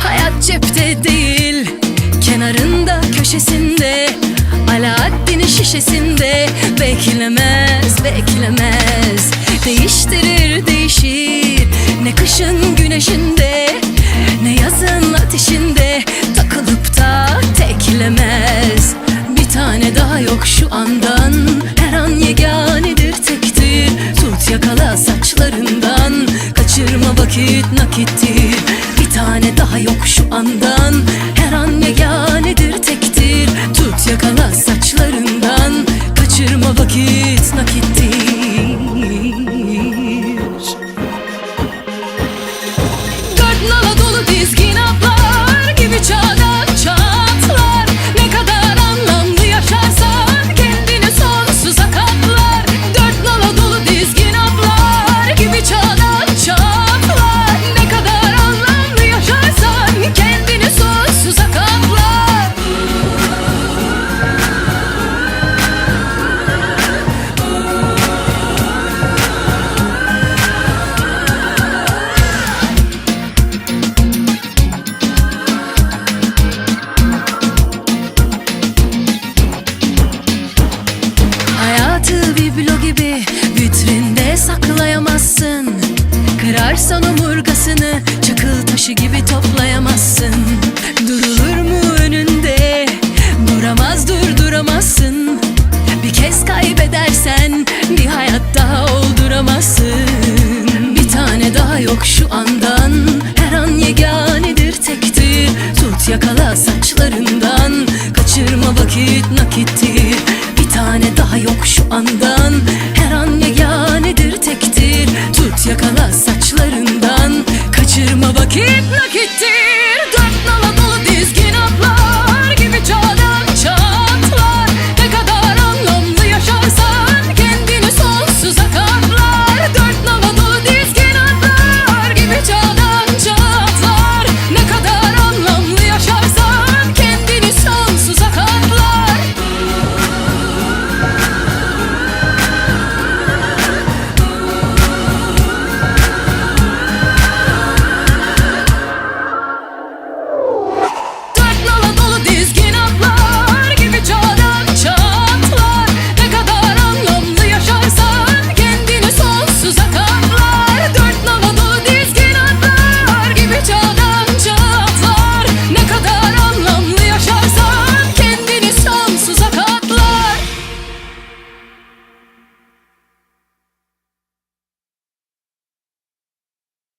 Hayat cepte değil Kenarında köşesinde. Alaaddin'in şişesinde. Beklemez beklemez. Değiştirir değişir. Ne kışın güneşinde saçlarından. Kaçırma vakit nakittir Bir tane daha yok şu andan. Her an yeganedir tektir. Tut yakala saçlarından. Kaçırma vakit nakittir vitrinde saklayamazsın Kırarsan omurgasını çakıl taşı gibi toplayamazsın. Durulur mu önünde? Duramaz durduramazsın. Bir kez kaybedersen bir hayat daha olduramazsın. Bir tane daha yok şu andan. Her an yeganedir tektir Tut yakala saçlarından. Kaçırma vakit nakittir Bir tane daha yok şu anda it, look it.